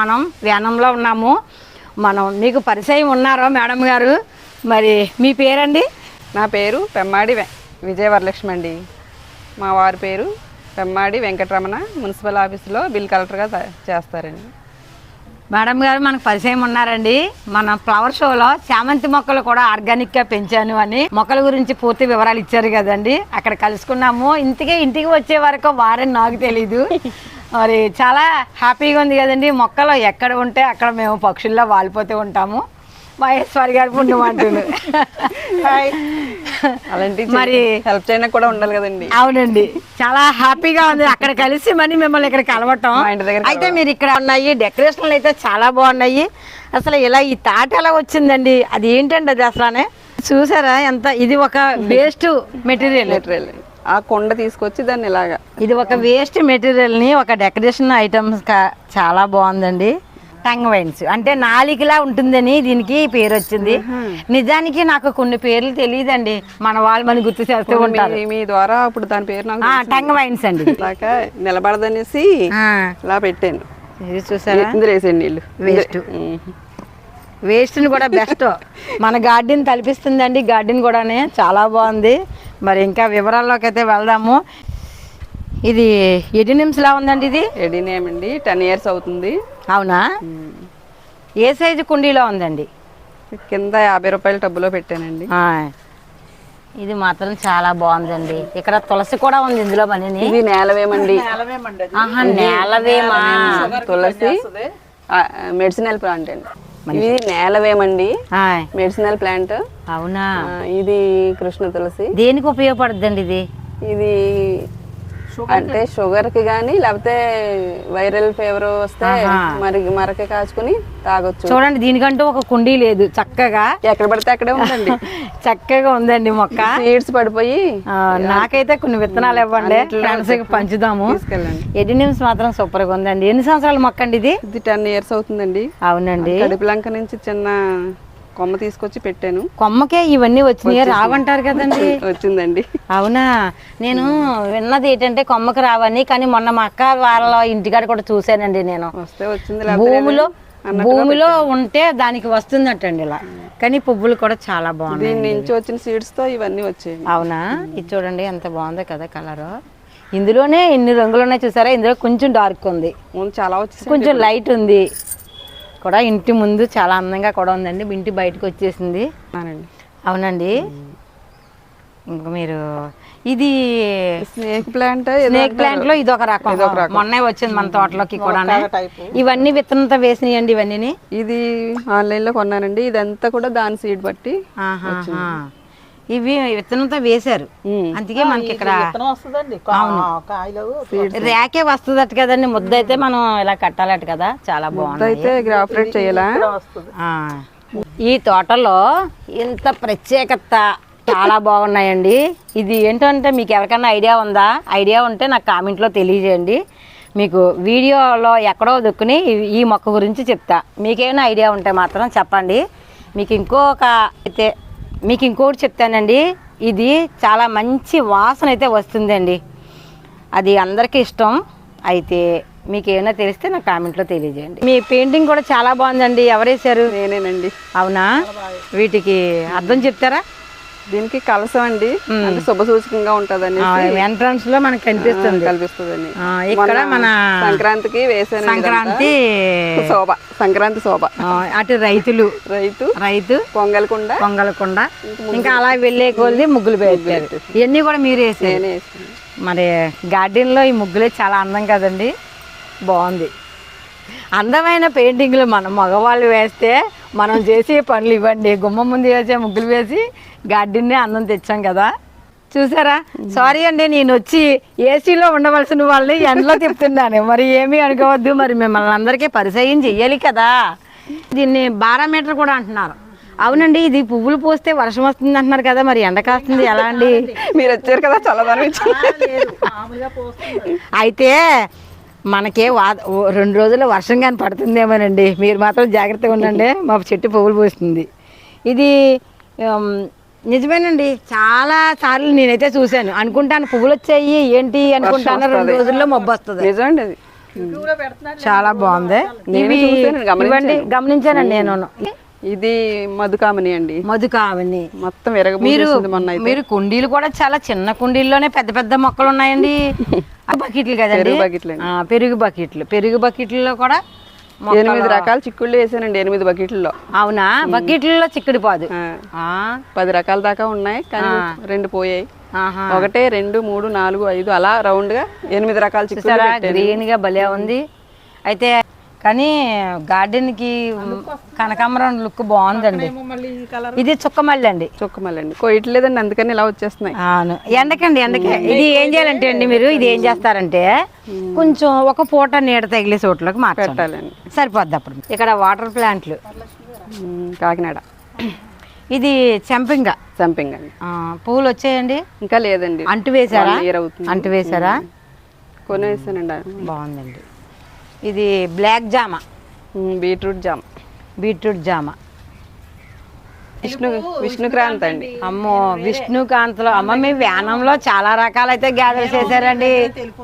మనం వ్యానంలో ఉన్నాము. మనం మీకు పరిచయం ఉన్నారో మేడం గారు? మరి మీ పేరండి? నా పేరు పెమ్మాడి వె- విజయవరలక్ష్మి అండి. మా వారి పేరు పెమ్మాడి వెంకటరమణ మున్సిపల్ ఆఫీసులో బిల్ కలెక్టర్గా చేస్తారండి. మేడం గారు మనకు పరిచయం ఉన్నారండి. మన ఫ్లవర్ షోలో చామంతి మొక్కలు కూడా ఆర్గానిక్గా పెంచాను అని మొక్కల గురించి పూర్తి వివరాలు ఇచ్చారు కదండి. అక్కడ కలుసుకున్నాము. ఇంటికి ఇంటికి వచ్చే వరకు వారని నాకు తెలీదు. మరి చాలా హ్యాపీగా ఉంది కదండి. మొక్కలు ఎక్కడ ఉంటే అక్కడ మేము పక్షుల్లో వాలిపోతూ ఉంటాము. మహేశ్వరి గారు పుణ్యం అంటున్నారు అలాంటి మరి హెల్ప్ చేయడానికి కూడా ఉండాలి కదండి. అవునండి. చాలా హ్యాపీగా ఉంది. అక్కడ కలిసి మనీ మిమ్మల్ని ఇక్కడ కలవటం. అయితే మీరు ఇక్కడ ఉన్నాయి. డెకరేషన్లు అయితే చాలా బాగున్నాయి. అసలు ఇలా ఈ తాట ఎలా వచ్చిందండి? అది ఏంటండి అది అసలు చూసారా ఎంత? ఇది ఒక వేస్ట్ మెటీరియల్. మెటీరియల్ ఆ కొండ తీసుకొచ్చి దాన్ని ఇలాగా. ఇది ఒక వేస్ట్ మెటీరియల్ని ఒక డెకరేషన్ ఐటమ్స్ కా చాలా బాగుందండి. Tongue vines. అంటే నాలికలా ఉంటుందని దీనికి పేరు వచ్చింది. నిజానికి నాకు కొన్ని పేర్లు తెలియదండి. మన వాళ్ళు మనకి గుర్తు చేస్తూ ఉంటారు. మీ- ద్వారా అప్పుడు దాని పేరు నాకు టంగ్ వైన్స్ అండి. ఇలాగా నిలబడదనేసి ఇలా పెట్టాను. చూసారా? ఇందులో నీళ్ళు వేస్ట్. వేస్ట్ని కూడా బెస్ట్. మన గార్డెన్ తలపిస్తుందండి. గార్డెన్ కూడానే చాలా బాగుంది. మరి ఇంకా వివరాల్లోకి అయితే వెళ్దాము. ఇది ఎన్ని నిమిషంలా ఉందండి ఇది? ఎడీనేమ్ అండి టెన్ ఇయర్స్ అవుతుంది. అవునా? ఏ సైజు కుండీలో ఉందండి? కింద యాభై రూపాయల టబ్బులో పెట్టానండి. ఆ, ఇది మాత్రం చాలా బాగుందండి. ఇక్కడ తులసి కూడా ఉంది ఇందులో మనని ఇది నేలవేమండి. ఆహా నేలవేమా? తులసి మెడిసినల్ ప్లాంట్ అండి. ఇది నేలవేమండి. ఆ, మెడిసినల్ ప్లాంట్ అవునా? ఇది కృష్ణ తులసి. దేనికి ఉపయోగపడుద్దండి ఇది? ఇది అంటే షుగర్కి గానీ లేకపోతే వైరల్ ఫీవర్ వస్తే మరి మరక కాచుకుని తాగొచ్చు. చూడండి దీనికంటూ ఒక కుండీ లేదు చక్కగా. ఎక్కడ పడితే అక్కడే ఉందండి. చక్కగా ఉందండి మొక్క. సీడ్స్ పడిపోయి. నాకైతే కొన్ని విత్తనాలు ఇవ్వండి ఫ్రెండ్స్ పంచుదాము. ఎడినిమ్స్ మాత్రం సూపర్గా ఉందండి. ఎన్ని సంవత్సరాల మొక్క అండి ఇది? ఇది టెన్ ఇయర్స్ అవుతుందండి. అవునండి. కడుపులంక నుంచి చిన్న కొమ్మ తీసుకొచ్చి పెట్టాను. కొమ్మకే ఇవన్నీ వచ్చినాయి? రావంటారు కదండి. వచ్చిందండి. అవునా? నేను విన్నది ఏంటంటే కొమ్మకి రావని కానీ మొన్న మా అక్క వాళ్ళ ఇంటికాడ కూడా చూశానండి నేను. వస్తే వచ్చింది భూమిలో భూమిలో ఉంటే దానికి వస్తుందటండి ఇలా. కానీ పువ్వులు కూడా చాలా బాగున్నాయి దీని నుంచి వచ్చిన సీడ్స్తో ఇవన్నీ వచ్చాయి అవునా? ఇది చూడండి ఎంత బాగుందో కదా కలరు ఇందులోనే ఎన్ని రంగులు ఉన్నాయి చూసారా? ఇందులో కొంచెం డార్క్ ఉంది. చాలా కొంచెం లైట్ ఉంది. కూడా ఇంటి ముందు చాలా అందంగా కూడా ఉందండి. ఇంటి బయటకు వచ్చేసింది. అవునండి. ఇంకా మీరు ఇది స్నేక్ ప్లాంట్ స్నేక్ ప్లాంట్లో ఇది ఒక రకం. మొన్నే వచ్చింది మన తోటలోకి కూడా ఇవన్నీ విత్తనంతో వేసినాయండి ఇవన్నీ ఇది ఆన్లైన్లో కొన్నానండి. ఇదంతా కూడా దాని సీడ్ బట్టి. ఇవి విత్తనంతో వేశారు. అందుకే మనకి ఇక్కడ రేకే వస్తుందట కదండి. ముద్ద అయితే మనం ఇలా కట్టాలట కదా. చాలా బాగుంది. చేయాలా. ఈ తోటలో ఇంత ప్రత్యేకత చాలా బాగున్నాయండి. ఇది ఏంటంటే మీకు ఎవరికైనా ఐడియా ఉందా? ఐడియా ఉంటే నాకు కామెంట్లో తెలియజేయండి. మీకు వీడియోలో ఎక్కడో దొక్కుని ఈ- ఈ మొక్క గురించి చెప్తా. మీకేమైనా ఐడియా ఉంటే మాత్రం చెప్పండి. మీకు ఇంకొక అయితే మీకు ఇంకొకటి చెప్తానండి. ఇది చాలా మంచి వాసన అయితే వస్తుందండి. అది అందరికీ ఇష్టం. అయితే మీకు ఏమైనా తెలిస్తే నాకు కామెంట్లో తెలియజేయండి. మీ పెయింటింగ్ కూడా చాలా బాగుందండి. ఎవరేసారు నేనేనండి. అవునా? వీటికి అర్థం చెప్తారా? దీనికి కలసం అండి. అంటే శుభ సూచకంగా ఉంటదని ఎంట్రన్స్లో మనకు కనిపిస్తుంది. కల్పిస్తుందని ఆ, ఇక్కడ మన సంక్రాంతికి వేసాను సంక్రాంతి శోభ సంక్రాంతి శోభ. అటు రైతులు. రైతు రైతు పొంగల్కుండా పొంగలకుండా. ఇంకా అలా వెళ్ళే కొద్ది ముగ్గులు పెట్టారు. ఇవన్నీ కూడా మీరు వేసారు వేసాను మరి గార్డెన్లో ఈ ముగ్గులే చాలా అందం కదండి. బాగుంది. అందమైన పెయింటింగ్లు మన మగవాళ్ళు వేస్తే మనం చేసే పనులు ఇవ్వండి. గుమ్మ ముందు వేసే ముగ్గులు వేసి గార్డెన్నే అందం తెచ్చాం కదా. చూసారా? సారీ అండి నేను వచ్చి ఏసీలో ఉండవలసిన వాళ్ళని ఎండలో తిప్పుతున్నాను. మరి ఏమీ అనుకోవద్దు. మరి మిమ్మల్ని అందరికీ పరిచయం చెయ్యాలి కదా. దీన్ని బారామీటర్ కూడా అంటున్నారు. అవునండి ఇది పువ్వులు పోస్తే వర్షం వస్తుంది అంటున్నారు కదా. మరి ఎండ కాస్తుంది ఎలా అండి? మీరు వచ్చారు కదా చల్లదనం అయితే మనకే వా రెండు రోజుల్లో వర్షం కానీ పడుతుందేమోనండి. మీరు మాత్రం జాగ్రత్తగా ఉండండి. మా చెట్టు పువ్వులు పోస్తుంది. ఇది నిజమేనండి. చాలా సార్లు నేనైతే చూశాను. అనుకుంటాను పువ్వులు వచ్చాయి ఏంటి అనుకుంటాను. రెండు రోజుల్లో మబ్బు వస్తుంది. నిజమండి అది. చాలా బాగుంది. ఇవ్వండి గమనించానండి నేను ఇది మధుకామని అండి. మధుకావని మొత్తం మీరు మీరు కుండీలు కూడా చాలా చిన్న కుండీల్లోనే పెద్ద పెద్ద మొక్కలు ఉన్నాయండి ఆ బకెట్లు కదండి. పెరుగు బకెట్లు పెరుగు బకెట్లలో కూడా ఎనిమిది రకాల చిక్కుళ్ళు వేసానండి ఎనిమిది బకెట్లలో. అవునా? బకెట్లలో చిక్కుడు పాదు. పది రకాల దాకా ఉన్నాయి కానీ రెండు పోయాయి. ఒకటే రెండు మూడు నాలుగు ఐదు అలా రౌండ్గా ఎనిమిది రకాల పెట్టాను. గ్రీన్గా భలే ఉంది. అయితే కానీ గార్డెన్కి కనకాంబరం లుక్ బాగుందండి. ఏమో మళ్ళీ ఈ కలర్? ఇది చుక్కమల్లి అండి. చుక్కమల్లండి కొయ్యట్లేదండి అందుకని ఇలా వచ్చేస్తున్నాయి. అవును. ఎండకండి ఎండకే. ఇది ఏం చేయాలంటే అండి మీరు ఇది ఏం చేస్తారంటే కొంచెం ఒక పూట నీడ తగిలే చోట్లోకి మార్చాలి. పెట్టాలండి. సరిపోద్ది అప్పుడు. ఇక్కడ వాటర్ ప్లాంట్లు. కాకినాడ. ఇది చెంపింగ. అండి. పువ్వులు వచ్చాయండి? ఇంకా లేదండి. అంటు వేసారా. అంటు వేసారా కొనేసానండి. బాగుందండి. ఇది బ్లాక్ జామ. Beetroot jam. బీట్రూట్ జామ. విష్ణు విష్ణుక్రాంత్ అండి. అమ్మో విష్ణుకాంత్లో అమ్మ మీ వ్యానంలో చాలా రకాలైతే గ్యాదర్ చేశారండి.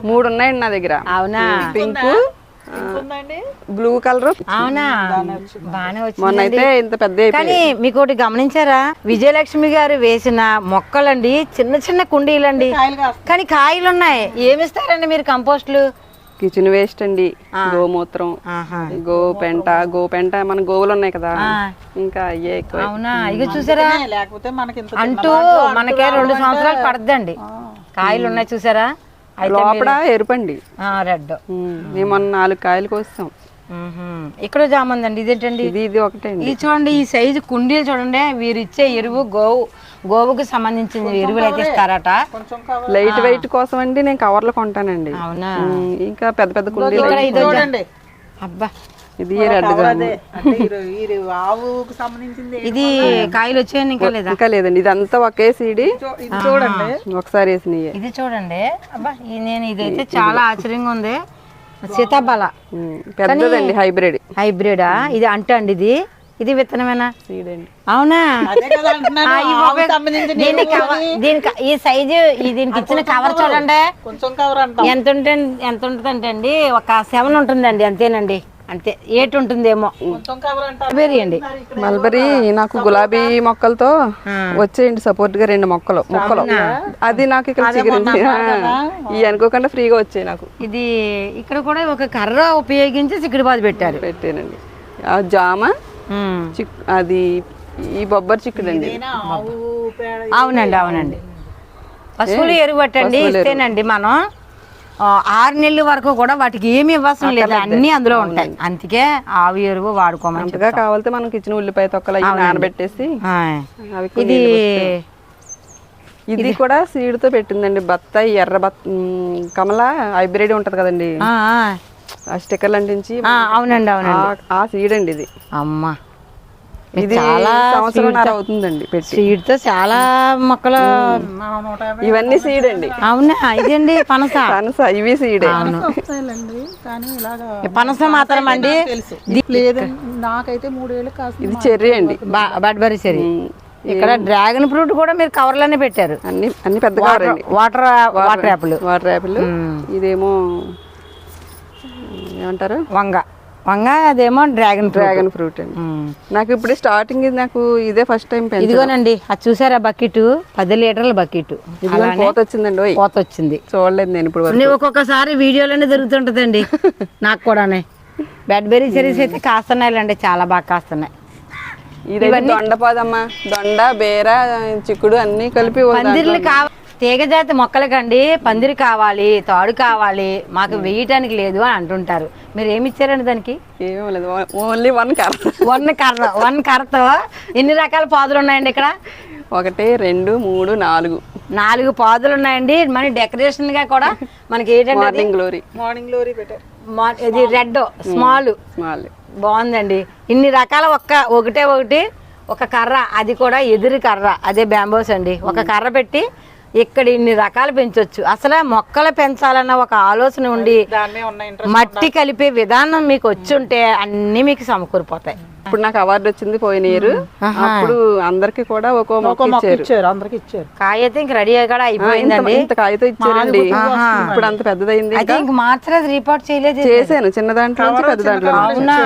మూడు ఉన్నాయండి నా దగ్గర. అవునా? Pink blue colour. అవునా? మొన్న వచ్చింది అయితే ఇంత పెద్ద. కానీ మీకు ఒకటి గమనించారా? విజయలక్ష్మి గారు వేసిన మొక్కలండి చిన్న చిన్న కుండీలండి. కానీ కాయలు ఉన్నాయి ఏమిస్తారండి మీరు కంపోస్ట్లు? కిచెన్ వేస్ట్ అండి. గోమూత్రం ఆహా. గో పెంట గో పెంట మన గోవులు ఉన్నాయి కదా. ఇంకా అయ్యే ఎక్కువ. అవునా? ఇక చూసారా? లేకపోతే మనకి అంటూ మనకే రెండు సంవత్సరాలు పడద్దండి. కాయలు ఉన్నాయి చూసారా? అయితే లోపల ఎరుపండి రెడ్. మేము మొన్న నాలుగు కాయలు కోస్తాం ఇక్కడ జామందండి. ఇదేంటండి? ఇది ఇది ఒకటే ఇది చూడండి ఈ సైజు కుండీలు చూడండి. వీరు ఇచ్చే ఎరువు గోవు. గోవుకి సంబంధించిన ఎరువులు అయితే ఇస్తారట. లైట్ వెయిట్ కోసం అండి నేను కవర్లు కొంటానండి. అవునా? ఇంకా పెద్ద పెద్ద చూడండి. అబ్బా. ఇది రెడ్ ఇది కాయలు వచ్చాయండి ఇంకా లేదా? ఇంకా లేదండి. ఇదంతా ఒకే సీడి. చూడండి. ఒకసారి వేసినవి ఇది చూడండి. అబ్బా నేను ఇదైతే చాలా ఆశ్చర్యంగా ఉంది. సీతాఫల. పెద్దదండి హైబ్రిడ్. హైబ్రిడా? ఇది అంట అండి ఇది. ఇది విత్తనమేనా? సీడ్ అండి అవునా దీనికి ఈ సైజు ఈ దీనికి ఇచ్చిన కవర్ చూడండి. కొంచెం కవర్ అంటాం. ఎంత ఉంటుంది ఎంత ఉంటుంది అండి ఒక సెవెన్ ఉంటుందండి అంతేనండి. అంతే ఎయిట్ ఉంటుందేమో. కొంచెం కవర్ అంటాం. వెరీ అండి. మల్బరీ నాకు గులాబీ మొక్కలతో వచ్చేయండి సపోర్ట్గా రెండు మొక్కలు మొక్కలు. అది నాకు ఇక్కడ ఈ అనుకోకుండా ఫ్రీగా వచ్చాయి నాకు. ఇది ఇక్కడ కూడా ఒక కర్ర ఉపయోగించి చిక్కుడుబాదు పెట్టారు. పెట్టానండి. ఆ జామ అది ఈ బొబ్బరి చిక్కుడు అండి అవునండి అవునండి. పశువులు ఎరువు పట్టండి ఇస్తేనండి మనం. ఆరు నెలల వరకు కూడా వాటికి ఏమి ఇవ్వాల్సిన లేదు అన్ని అందులో ఉంటాయి. అందుకే ఆవు ఎరువు వాడుకోమని అంతగా కావాలితే మనం కిచెన్ ఉల్లిపాయ తొక్కలు నానబెట్టేసి ఇది ఇది కూడా సీడ్తో పెట్టిందండి. బత్తాయి ఎర్ర బత్ కమల హైబ్రిడ్ ఉంటది కదండి. స్టిక్కర్లు అంటించి ఆ, అవునండి అవునండి. ఆ- సీడ్ అండి ఇది. అమ్మా. ఇది చాలా సంవత్సరంన్నర అవుతుందండి పెట్టి. సీడ్తో చాలా మొక్కలు ఇవన్నీ సీడ్ అండి. అవునా? ఇదండి? పనస. పనస ఇవి సీడే వస్తాయిలండి కానీ ఇలాగా పనస మాత్రం అండి? నాకైతే మూడేళ్ళు కాస్త ఇది చెర్రీ అండి. బడ్బరి ఉమ్, ఇక్కడ డ్రాగన్ ఫ్రూట్ కూడా మీరు కవర్లోనే పెట్టారు. అన్ని అన్ని పెద్ద కావాలండి water water apple. Water apple. ఇదేమో ఏమంటారు? వంగ. వంగ అదేమో డ్రాగన్ డ్రాగన్ ఫ్రూట్ అండి. నాకు ఇప్పుడు స్టార్టింగ్ ఇది నాకు ఇదే ఫస్ట్ టైం ఇదిగోనండి అది చూసారా బకెట్? పది లీటర్ల బకెట్. పోత వచ్చిందండి కోత వచ్చింది. చూడలేదు నేను ఇప్పుడు ఒక్కొక్కసారి వీడియోలోనే దొరుకుతుంటదండి నాకు కూడానే. బెడ్బెరీ చెరీస్ అయితే కాస్తున్నాయిలండి చాలా బాగా కాస్తున్నాయి. ఇదైతే దొండపాదమ్మ దొండ బేర చిక్కుడు అన్ని కలిపి దాంట్లో పందిర్లు కావ తీగ జాతి మొక్కలకండి పందిరి కావాలి తాడు కావాలి మాకు వేయటానికి లేదు అని అంటుంటారు. మీరు ఏమి ఇచ్చారండి దానికి? ఏమీ లేదు. ఓన్లీ వన్ కర్ర. వన్ కర్ర వన్ కర్రతో ఎన్ని రకాల పాదులు ఉన్నాయండి ఇక్కడ? ఒకటి రెండు మూడు నాలుగు. నాలుగు పాదులు ఉన్నాయండి మరి డెకరేషన్గా కూడా మనకి ఏంటంటే మార్నింగ్ గ్లోరీ మార్నింగ్ లోరీ పెట్టారు. మా- ఇది రెడ్ స్మాల్. స్మాల్ బాగుందండి. ఇన్ని రకాల ఒక్క ఒకటే ఒకటి ఒక కర్ర అది కూడా ఎదురు కర్ర అదే బ్యాంబోస్ అండి. ఒక కర్ర పెట్టి ఇక్కడ ఇన్ని రకాలు పెంచొచ్చు. అసలు మొక్కలు పెంచాలన్న ఒక ఆలోచన ఉండి మట్టి కలిపే విధానం మీకు వచ్చి ఉంటే అన్నీ మీకు సమకూరిపోతాయి. ఇప్పుడు నాకు అవార్డు వచ్చింది పోయిన ఇయర్ అప్పుడు అందరికి కూడా ఒక్కో మొక్క ఒక మొక్క ఇచ్చారు. అందరికి ఇచ్చారు. కాయ అయితే ఇంక రెడీ కూడా అయిపోయిందండి. ఇంత కాయతో ఇచ్చారండి. ఇప్పుడు అంత పెద్దదైంది అయితే ఇంక? మార్చలేదు రిపోర్ట్ చేయలేదు. చేశాను చిన్న దాంట్లో పెద్ద దాంట్లో. అవునా?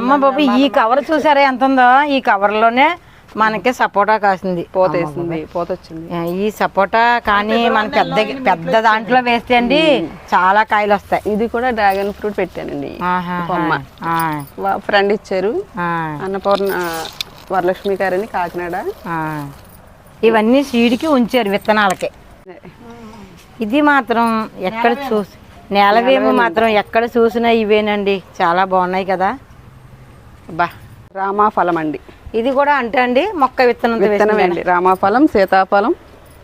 అమ్మ బాబు ఈ కవర్ చూసారా ఎంత ఉందో ఈ కవర్లోనే మనకి సపోటా కాసింది. పోత వేసింది. పోత వచ్చింది. ఆ, ఈ సపోటా కానీ మన పెద్ద పెద్ద దాంట్లో వేస్తే అండి చాలా కాయలు వస్తాయి ఇది కూడా డ్రాగన్ ఫ్రూట్ పెట్టానండి. ఫ్రెండ్ ఇచ్చారు. ఆ, అన్నపూర్ణ వరలక్ష్మి గారని కాకినాడ. ఆ. ఇవన్నీ సీడ్కి ఉంచారు విత్తనాలకి. ఇది మాత్రం ఎక్కడ చూసి నేలవేము మాత్రం ఎక్కడ చూసినా ఇవేనండి. చాలా బాగున్నాయి కదా. బా రామాఫలం అండి. ఇది కూడా అంటే అండి మొక్క విత్తనం విత్తనం అండి. రామాఫలం సీతాఫలం.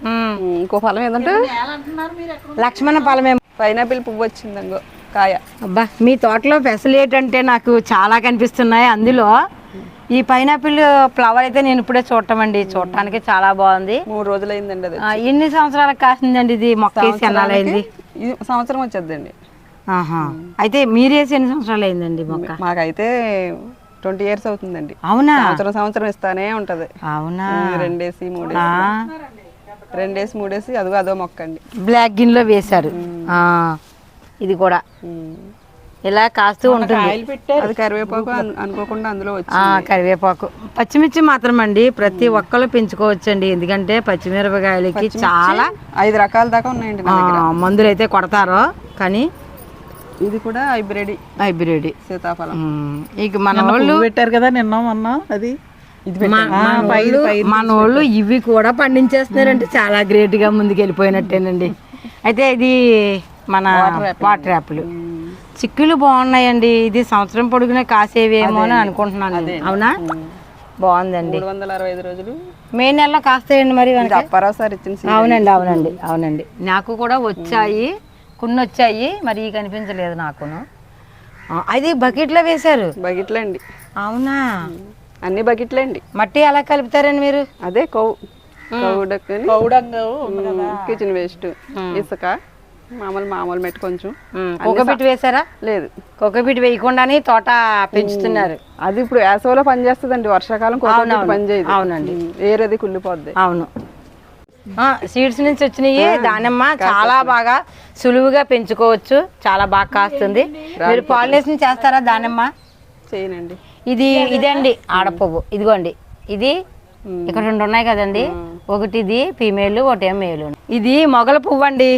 ఉమ్, ఇంకో ఫలం ఏంటంటే లక్ష్మణ ఫలమేమో పైనాపిల్ పువ్వు వచ్చిందంగో కాయ. అబ్బా మీ తోటలో స్పెషల్ ఏంటంటే నాకు చాలా కనిపిస్తున్నాయి అందులో. ఈ పైనాపిల్ ఫ్లవర్ అయితే నేను ఇప్పుడే చూడటం అండి చూడటానికి చాలా బాగుంది. మూడు రోజులైందండి అది. ఆ, ఎన్ని సంవత్సరాలకు కాసిందండి ఇది మొక్క వేసి ఇది సంవత్సరం వచ్చేద్దండి. ఆహా. అయితే మీరేసి ఎన్ని సంవత్సరాలు అయిందండి మొక్క? మాకైతే ట్వంటీ ఇయర్స్ అవుతుందండి. అవునా? సంవత్సరం సంవత్సరం ఇస్తానే ఉంటది. అవునా? రెండేసి మూడేసి. రెండేసి మూడేసి అదిగో అదో మొక్క అండి బ్లాక్ గిన్నెలో వేశారు. ఇది కూడా. ఇలా కాస్తూ ఉంటుంది. అది కరివేపాకు అను- అనుకోకుండా అందులో కరివేపాకు. పచ్చిమిర్చి మాత్రం అండి ప్రతి ఒక్కరు పెంచుకోవచ్చండి. ఎందుకంటే పచ్చిమిరపకాయలకి చాలా ఐదు రకాల దాకా ఉన్నాయండి మందులు అయితే కొడతారో కానీ ఇది కూడా హైబ్రిడ్. హైబ్రిడ్. సీతాఫలం. ఇక మన వాళ్ళు పెట్టారు కదా నిన్న మొన్న అది? మన- మన వాళ్ళు ఇవి కూడా పండించేస్తున్నారంటే చాలా గ్రేట్గా ముందుకు వెళ్ళిపోయినట్టేనండి అయితే ఇది మన వాటర్ యాపిల్ చిక్కులు బాగున్నాయండి. ఇది సంవత్సరం పొడుగునే కాసేవేమో అని అనుకుంటున్నాను నేను. అవునా? బాగుందండి. మూడు వందల అరవై ఐదు రోజులు. మే నెలలో కాస్తాయండి మరి. అవునండి అవునండి అవునండి. నాకు కూడా వచ్చాయి. కొన్ని వచ్చాయి మరి ఈ కనిపించలేదు నాకును. అది బకెట్లో వేశారు. బకెట్లే అండి అవునా? అన్ని బకెట్లే అండి మట్టి ఎలా కలుపుతారండి మీరు? అదే కౌ కౌడక్కని పౌడంగా ఉంది కదా. కిచెన్ వేస్ట్ ఇసుక మామూలు మామూలు మెట్టు కొంచెం. కోకోబిట్ వేశారా? లేదు. కోకోబిట్ వేయకుండానే తోట పెంచుతున్నారు. అది ఇప్పుడు వేసవిలో పని చేస్తుందండి వర్షాకాలం కోకోనట్ పని చేయదు అవునండి. ఏరది కుళ్ళిపోద్ది. అవును. సీడ్స్ నుంచి వచ్చినాయి. దానిమ్మ చాలా బాగా సులువుగా పెంచుకోవచ్చు. చాలా బాగా కాస్తుంది. మీరు పాలినేషన్ చేస్తారా దానిమ్మ? చేయనండి. ఇది ఇదండి ఆడపువ్వు. ఇదిగోండి. ఇది ఇక్కడ రెండు ఉన్నాయి కదండి. ఒకటి ఇది ఫీమేల్ ఒకటి మేలు ఇది మొగల పువ్వు అండి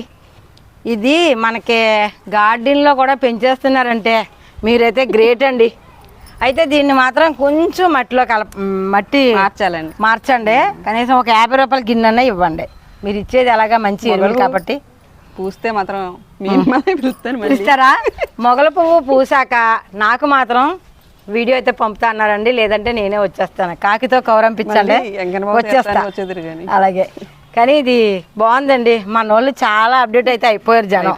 ఇది మనకి garden లో కూడా పెంచేస్తున్నారంటే మీరైతే గ్రేట్ అండి. అయితే దీన్ని మాత్రం కొంచెం మట్టిలో కలప మట్టి మార్చాలండి. మార్చండి. కనీసం ఒక యాభై రూపాయల గిన్నె ఇవ్వండి. మీరు ఇచ్చేది ఎలాగా మంచి ఎరువులు కాబట్టి. పూస్తే మాత్రం పిలుస్తారా? మొగల పువ్వు పూసాక నాకు మాత్రం వీడియో అయితే పంపుతా అన్నారండి. లేదంటే నేనే వచ్చేస్తాను. కాకితో కౌరంపించండి వచ్చేస్తా. అలాగే. కానీ ఇది బాగుందండి. మన వాళ్ళు చాలా అప్డేట్ అయితే అయిపోయారు జనం.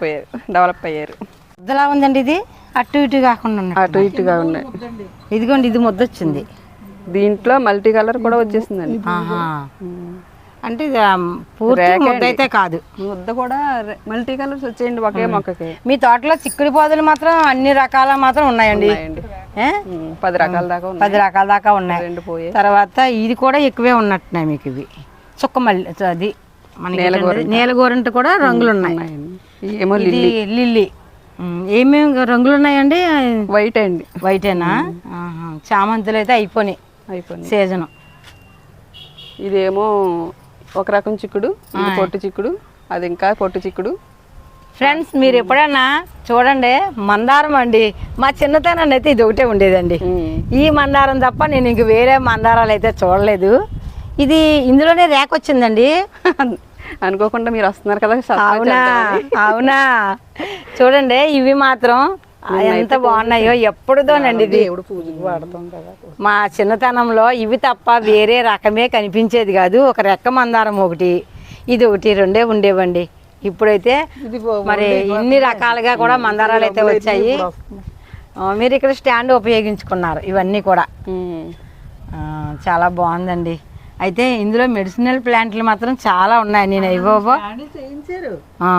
డెవలప్ అయ్యారు. ముద్దలా ఉందండి ఇది? అటు ఇటు కాకుండా. అటు ఇటుగా ఉన్నాయి. ఇదిగోండి ఇది ముద్ద వచ్చింది దీంట్లో మల్టీ కలర్ కూడా వచ్చేసిందండి. అంటే ఇది పూర్తి ముద్ద అయితే కాదు. ముద్ద కూడా మల్టీ కలర్స్ వచ్చేయండి ఒకే మొక్కకి. మీ తోటలో చిక్కుడు పోదలు మాత్రం అన్ని రకాల మాత్రం ఉన్నాయండి. పది రకాల దాకా ఉన్నాయి. పది రకాల దాకా ఉన్నాయి. రెండు పోయే తర్వాత ఇది కూడా ఎక్కువే ఉన్నట్టున్నాయి మీకు ఇవి. చుక్కమల్లి అది మనకి ఏంటంటే నీలగోరంట కూడా రంగులు ఉన్నాయి. ఏమో ఇది లిల్లీ. ఏమేమి రంగులు ఉన్నాయండి వైట్ అండి. వైటేనా ఆహా. చామంతులు అయితే అయిపోయినాయి. అయిపోయింది సీజను. ఇదేమో ఒక రకం చిక్కుడు ఇది పొట్టు చిక్కుడు అది ఇంకా పొట్టు చిక్కుడు. ఫ్రెండ్స్ మీరు ఎప్పుడన్నా చూడండి మందారం అండి. మా చిన్నతనాన్ని అయితే ఇది ఒకటే ఉండేదండి. ఈ మందారం తప్ప నేను ఇంక వేరే మందారాలు అయితే చూడలేదు. ఇది ఇందులోనే రేక వచ్చిందండి. అనుకోకుండా మీరు వస్తున్నారు కదా అవునా. అవునా? చూడండి ఇవి మాత్రం ఎంత బాగున్నాయో ఎప్పుడుదోనండి ఇది. దేవుడు పూజకి వాడతాం కదా మా చిన్నతనంలో ఇవి తప్ప వేరే రకమే కనిపించేది కాదు. ఒక రెక్క మందారం ఒకటి ఇది ఒకటి రెండే ఉండేవండి. ఇప్పుడైతే మరి ఇన్ని రకాలుగా కూడా మందారాలు అయితే వచ్చాయి. మీరు ఇక్కడ స్టాండ్ ఉపయోగించుకున్నారు ఇవన్నీ కూడా. చాలా బాగుందండి. అయితే ఇందులో మెడిసినల్ ప్లాంట్లు మాత్రం చాలా ఉన్నాయి. నేను ఇవ్వబో కానీ చేయించారు. ఆ.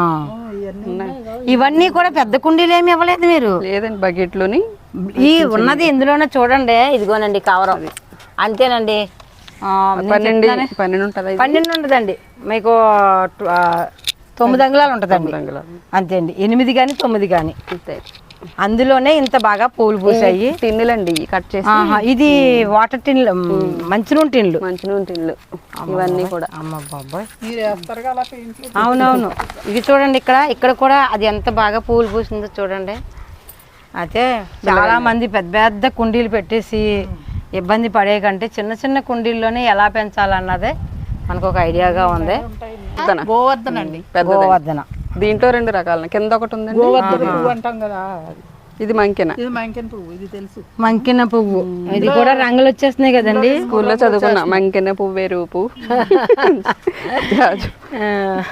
ఇవన్నీ ఇవన్నీ కూడా పెద్ద కుండీలు ఏమి ఇవ్వలేదు మీరు? లేదండి బకెట్లోని. ఈ ఉన్నది ఇందులోనే చూడండి. ఇదిగోనండి కవరం. అంతేనండి. పన్నెండు. పన్నెండు ఉంటుందా ఇది? పన్నెండు ఉండదండి. మీకు తొమ్మిది అంగుళాలు ఉంటుందండి. అంతే అండి ఎనిమిది కానీ తొమ్మిది కానీ అంతే. అందులోనే ఇంత బాగా పూలు పూసాయి. టిన్నులండి కట్ చేసి. ఇది వాటర్ టిన్లు మంచినూనె టిన్లు. మంచి నూనె టిన్నులు ఇవన్నీ కూడా. అమ్మ బాబాయ్. పెయింట్లు? అవునవును. ఇది చూడండి ఇక్కడ ఇక్కడ కూడా అది ఎంత బాగా పూలు పూసిందో చూడండి. అయితే చాలా మంది పెద్ద పెద్ద కుండీలు పెట్టేసి ఇబ్బంది పడే కంటే చిన్న చిన్న కుండీల్లోనే ఎలా పెంచాలన్నదే మనకు ఒక ఐడియాగా ఉంది? గోవర్ధనండి పెద్దది. గోవర్ధన. దీంట్లో రెండు రకాలు. కింద ఒకటి ఉందండి. గోవర్ధన పువ్వు అంటాం కదా. ఇది మంకెన. ఇది మంకెన్ పువ్వు ఇది తెలుసు. మంకిన పువ్వు. ఇది కూడా రంగులు వచ్చేస్తున్నాయి కదండి? స్కూల్లో చదువుకున్నా మంకెన పువ్వు జాజు. ఆ,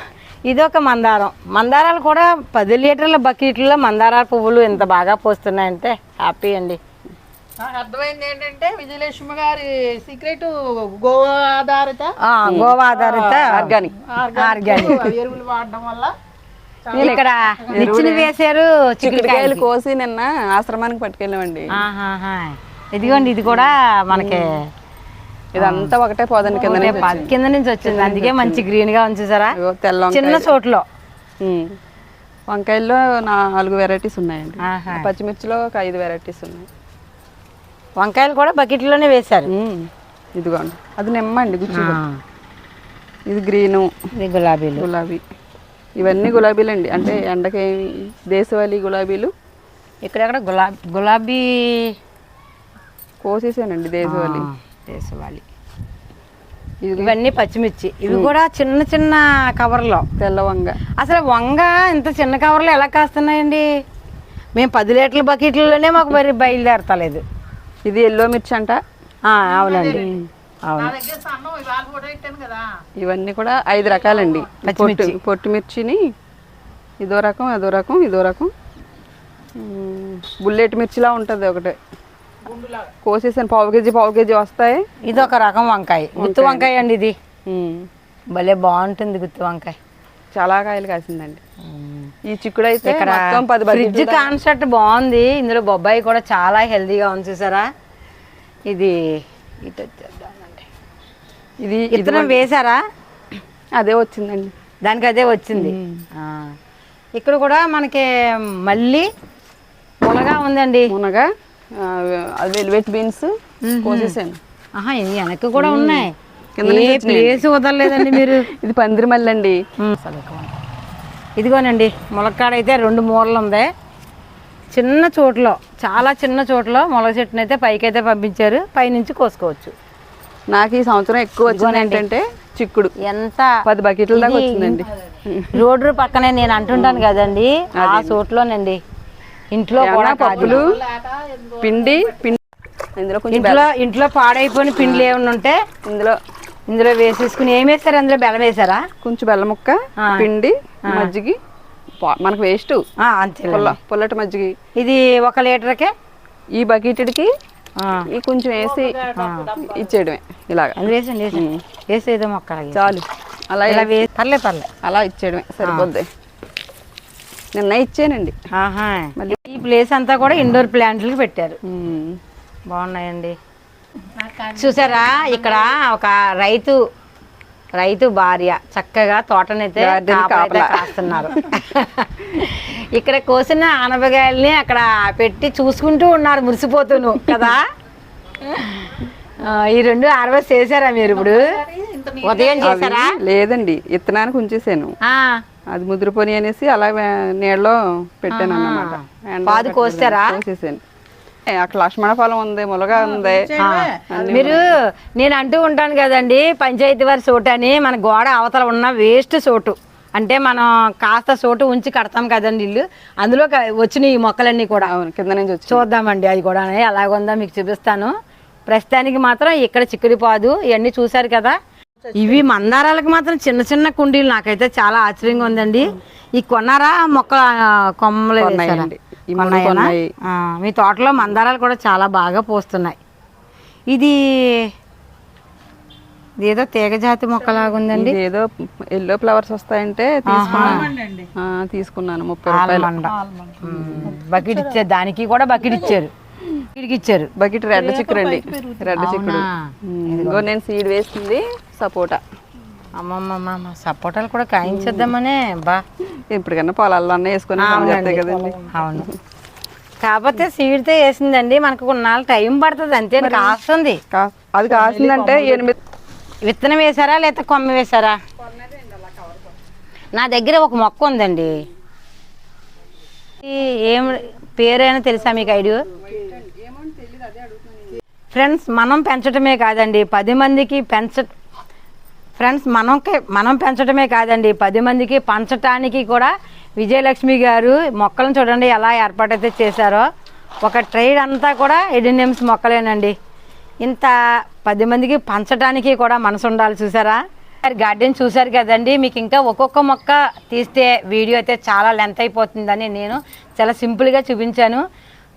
ఇదొక మందారం. మందారాలు కూడా పది లీటర్ల బకెట్లో మందారాల పువ్వులు ఇంత బాగా పోస్తున్నాయంటే హ్యాపీ అండి. నాకు అర్థమైంది ఏంటంటే విజయలక్ష్మి గారి సీక్రెట్ గోవా ఆధారిత. ఆ, గోవా ఆధారిత ఆర్గానిక్. ఆర్గానిక్. ఎరువులు వాడడం వల్ల ఇక్కడ నిచ్చిన వేశారు చిక్కుడుకాయలు. కోసి నిన్న ఆశ్రమానికి పట్టుకెళ్ళామండి. ఇదిగోండి ఇది కూడా మనకి ఇదంతా ఒకటే పోదండి కింద కింద నుంచి వచ్చింది. అందుకే మంచి గ్రీన్గా ఉంచేసారా తెల్ల. చిన్న చోట్లో. వంకాయల్లో నాలుగు వెరైటీస్ ఉన్నాయండి. పచ్చిమిర్చిలో ఒక ఐదు వెరైటీస్ ఉన్నాయి. వంకాయలు కూడా బకెట్లోనే వేశారు. ఇదిగోండి. అది నిమ్మండి గుచ్చి ఇది గ్రీను ఇది గులాబీలు. గులాబీ. ఇవన్నీ గులాబీలండి. అంటే ఎండకి దేశవాళీ గులాబీలు? ఇక్కడెక్కడ గులాబీ గులాబీ కోసేసానండి దేశవాళీ. దేశవాళీ. ఇవన్నీ పచ్చిమిర్చి. ఇవి కూడా చిన్న చిన్న కవర్లో. తెల్ల వంగ. అసలు వంగ ఇంత చిన్న కవర్లో ఎలా కాస్తున్నాయండి? మేము పది లీటర్ల బకెట్లలోనే మాకు మరి బయలుదేరతలేదు. ఇది ఎల్లో మిర్చి అంట. ఆ, అవునండి. అవును. ఇవన్నీ కూడా ఐదు రకాలండి. పొట్టు పొట్టు మిర్చిని ఇదో రకం అదో రకం ఇదో రకం. బుల్లెట్ మిర్చిలా ఉంటుంది ఒకటి. కోసేసాను. పావు కేజీ పావు కేజీ వస్తాయి. ఇది ఒక రకం వంకాయ. గుత్తి వంకాయ. అండి ఇది. భలే బాగుంటుంది గుత్తి వంకాయ. చాలా కాయలు కాసిందండి. ఈ చిక్కుడు అయితే ఇక్కడ ఫ్రిడ్జ్ కాన్సెప్ట్ బాగుంది. ఇందులో బొబ్బాయి కూడా చాలా హెల్తీగా ఉంది చూసారా? ఇది ఇటు వచ్చేద్దామండి. ఇది విత్తనం వేశారా? అదే వచ్చిందండి. దానికి అదే వచ్చింది ఆ. ఇక్కడ కూడా మనకి మళ్ళీ మునగా ఉందండి. మునగా వెల్వెట్ బీన్స్ కోసేసాను. ఆహా ఇది వెనక్కి కూడా ఉన్నాయి. ప్లేస్ వదలలేదండి మీరు. ఇది పందిరి మల్లి అండి. ఇదిగోనండి ములక్కాడ అయితే రెండు మూలలు ఉంది చిన్న చోట్లో చాలా చిన్న చోట్లో ములగ చెట్టుని అయితే పైకి అయితే పంపించారు. పైనుంచి కోసుకోవచ్చు. నాకు ఈ సంవత్సరం ఎక్కువ వచ్చింది ఏంటంటే చిక్కుడు. ఎంత? పది బకెట్ల దాకా వచ్చిందండి. రోడ్డు పక్కనే నేను అంటుంటాను కదండి ఆ చోట్లోనండి. ఇంట్లో కూడా. పప్పులు పిండి పిండి. ఇందులో ఇంట్లో ఇంట్లో పాడైపోయిన పిండిలు ఏమైనా ఉంటే ఇందులో ఇందులో వేసేసుకుని ఏం వేస్తారు? అందులో బెల్లం వేసారా? కొంచెం బెల్లం ముక్క. పిండి మజ్జిగి మనకు వేస్ట్. అంతే పుల్ల పుల్లటి మజ్జిగి. ఇది ఒక లీటర్కే? ఈ బకెట్కి కొంచెం వేసి ఇచ్చేయడమే ఇలాగా. అందులో వేసండి వేసండి. వేసేదో మొక్క అలాగే. చాలు. అలా ఇలా పర్లే పర్లే. అలా ఇచ్చేయడమే సరిపోద్ది. నిన్న ఇచ్చానండి. ఈ ప్లేస్ అంతా కూడా ఇండోర్ ప్లాంట్లకి పెట్టారు. బాగున్నాయండి. చూసారా? ఇక్కడ ఒక రైతు రైతు భార్య చక్కగా తోటనైతే. కాస్తున్నారు. ఇక్కడ కోసిన ఆనపకాయల్ని అక్కడ పెట్టి చూసుకుంటూ ఉన్నారు మురిసిపోతూను కదా? ఈ రెండు హార్వెస్ట్ చేశారా మీరు ఇప్పుడు? ఉదయం చేశారా? లేదండి ఇత్తనానికి ఉంచేసాను. అది ముద్రపోని అనేసి అలా నీళ్ళలో పెట్టాను అన్నమాట పాదు. కోస్తారా? కోసేసాను. అక్కడ లక్ష్మణ ఫలం ఉంది ములగా ఉంది. మీరు నేను అంటూ ఉంటాను కదండి పంచాయతీ వారి చోటు అని మన గోడ అవతల ఉన్న వేస్ట్ చోటు అంటే మనం కాస్త చోటు ఉంచి కడతాం కదండి ఇల్లు. అందులో వచ్చినాయి ఈ మొక్కలన్నీ కూడా. అవును కింద నుంచి వచ్చి చూద్దామండి అది కూడా ఎలాగుందో మీకు చూపిస్తాను. ప్రస్తుతానికి మాత్రం ఇక్కడ చిక్కుడి పాదు ఇవన్నీ చూశారు కదా. ఇవి మందారాలకు మాత్రం చిన్న చిన్న కుండీలు నాకైతే చాలా ఆశ్చర్యంగా ఉందండి. ఈ కొన్నారా మొక్క కొమ్మలు కొన్నాయేనా? మీ తోటలో మందారాలు కూడా చాలా బాగా పోస్తున్నాయి. ఇది ఇదేదో తీగ జాతి మొక్కలాగా ఉందండి. ఇది ఏదో ఎల్లో ఫ్లవర్స్ వస్తాయంటే తీసుకున్నాను ఆ, తీసుకున్నాను ముప్పై బకెట్ ఇచ్చారు. దానికి కూడా బకెట్ ఇచ్చారు. ఇచ్చారు. బకెట్ రెడ్ చిక్కుడు అండి. రెడ్ చిక్కుడు. ఇదిగో నేను సీడ్ వేసింది సపోటా. అమ్మమ్మమ్మ సపోటాలు కూడా కాయించేద్దామనే బా. ఎప్పటికన్నా పొలాల్లో అన్న వేసుకొని కదండి. అవును. కాకపోతే సీడ్తో వేసిందండి మనకు కొన్నాళ్ళు టైం పడుతుంది అంతే కాస్తుంది. అది కాసిందంటే ఎనిమిది విత్తనం వేసారా లేకపోతే కొమ్మ వేసారా? నా దగ్గర ఒక మొక్క ఉందండి. ఏం పేరైనా తెలుసా మీకు ఐడియా? ఫ్రెండ్స్ మనం పెంచడమే కాదండి పది మందికి పెంచ ఫ్రెండ్స్ మనకే మనం పెంచడమే కాదండి. పది మందికి పంచటానికి కూడా విజయలక్ష్మి గారు మొక్కలను చూడండి ఎలా ఏర్పాటైతే చేశారో. ఒక ట్రైడ్ అంతా కూడా ఎడినియమ్స్ మొక్కలేనండి. ఇంత పది మందికి పంచడానికి కూడా మనసు ఉండాలి చూసారా? గార్డెన్ చూశారు కదండి. మీకు ఇంకా ఒక్కొక్క మొక్క తీస్తే వీడియో అయితే చాలా లెంత్ అయిపోతుందని నేను చాలా సింపుల్గా చూపించాను.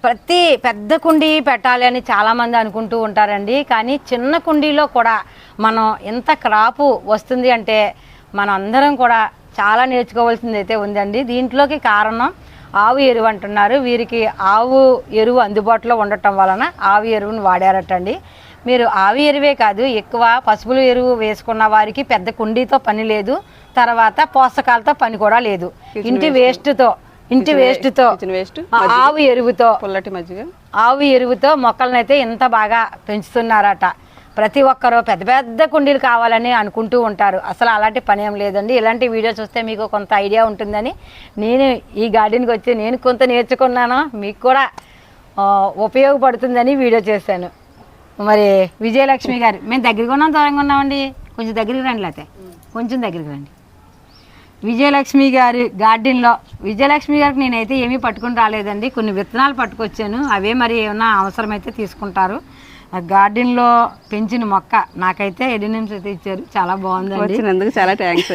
ప్రతి పెద్ద కుండీ పెట్టాలి అని చాలామంది అనుకుంటూ ఉంటారండి. కానీ చిన్న కుండీలో కూడా మనం ఎంత క్రాపు వస్తుంది అంటే మనం అందరం కూడా చాలా నేర్చుకోవాల్సింది అయితే ఉందండి. దీంట్లోకి కారణం ఆవు ఎరువు అంటున్నారు. వీరికి ఆవు ఎరువు అందుబాటులో ఉండటం వలన ఆవు ఎరువును వాడారటండి. మీరు ఆవు ఎరువే కాదు ఎక్కువ పసుపుల ఎరువు వేసుకున్న వారికి పెద్ద కుండీతో పని లేదు. తర్వాత పోషకాలతో పని కూడా లేదు. ఇంటి వేస్ట్తో ఇంటి వేస్ట్తో కిచెన్ వేస్ట్. ఆవు ఎరువుతో పుల్లటి మజ్జిగ. ఆవు ఎరువుతో మొక్కలనైతే ఇంత బాగా పెంచుతున్నారట. ప్రతి ఒక్కరూ పెద్ద పెద్ద కుండీలు కావాలని అనుకుంటూ ఉంటారు. అసలు అలాంటి పని ఏం లేదండి. ఇలాంటి వీడియో చూస్తే మీకు కొంత ఐడియా ఉంటుందని నేను ఈ గార్డెన్కి వచ్చి నేను కొంత నేర్చుకున్నాను. మీకు కూడా ఉపయోగపడుతుందని వీడియో చేశాను. మరి విజయలక్ష్మి గారు మేము దగ్గరగా ఉన్నాం దూరంగా ఉన్నామండి. కొంచెం దగ్గరికి రండి లేకపోతే కొంచెం దగ్గరికి రండి. విజయలక్ష్మి గారి గార్డెన్లో విజయలక్ష్మి గారికి నేనైతే ఏమీ పట్టుకుని రాలేదండి. కొన్ని విత్తనాలు పట్టుకొచ్చాను. అవే మరి ఏమైనా అవసరమైతే తీసుకుంటారు. ఆ గార్డెన్లో పెంచిన మొక్క నాకైతే ఎడినిమ్స్ అయితే ఇచ్చారు. చాలా వచ్చినందుకు చాలా థ్యాంక్స్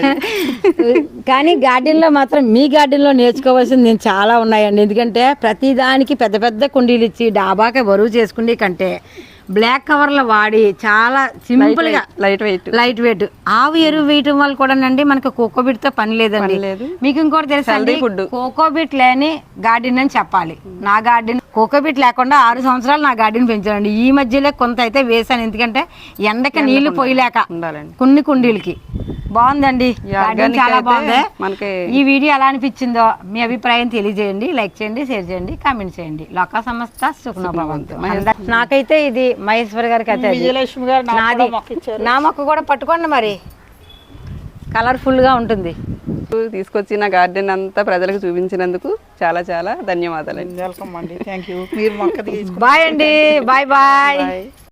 కానీ గార్డెన్లో మాత్రం మీ గార్డెన్లో నేర్చుకోవాల్సింది నేను చాలా ఉన్నాయండి. ఎందుకంటే ప్రతిదానికి పెద్ద పెద్ద కుండీలు ఇచ్చి డాబాకి బరువు చేసుకునే కంటే బ్లాక్ కవర్లు వాడి చాలా సింపుల్గా లైట్ వెయిట్ లైట్ వెయిట్. ఆవు ఎరువు వేయటం వల్ల కూడానండి మనకు కోకోబిట్తో పని లేదండి. మీకు ఇంకోటి తెలుసా అండి. కోకోబిట్ లేని గార్డెన్ అని చెప్పాలి. నా గార్డెన్ కోకోబిట్ లేకుండా ఆరు సంవత్సరాలు నా గార్డెన్ పెంచానండి. ఈ మధ్యలో కొంత అయితే వేసాను ఎందుకంటే ఎండకి నీళ్ళు పోయలేక ఉండాలండి. కొన్ని కుండీలకి. బాగుందండి. చాలా బాగుంది. మనకి ఈ వీడియో ఎలా అనిపించిందో మీ అభిప్రాయం తెలియజేయండి. లైక్ చేయండి షేర్ చేయండి కామెంట్ చేయండి. లోక సంస్థ సుఖనోభవంతు నాకైతే ఇది మహేశ్వర్ గారికి అయితే. విజయలక్ష్మి గారు నాది. నా మొక్క కూడా పట్టుకోండి మరి. కలర్ఫుల్గా ఉంటుంది. తీసుకొచ్చి నా గార్డెన్ అంతా ప్రజలకు చూపించినందుకు చాలా చాలా ధన్యవాదాలండి. వెల్కమ్ అండి. థ్యాంక్ యూ మీరు మొక్క తీసుకు బాయ్ అండి బాయ్ బాయ్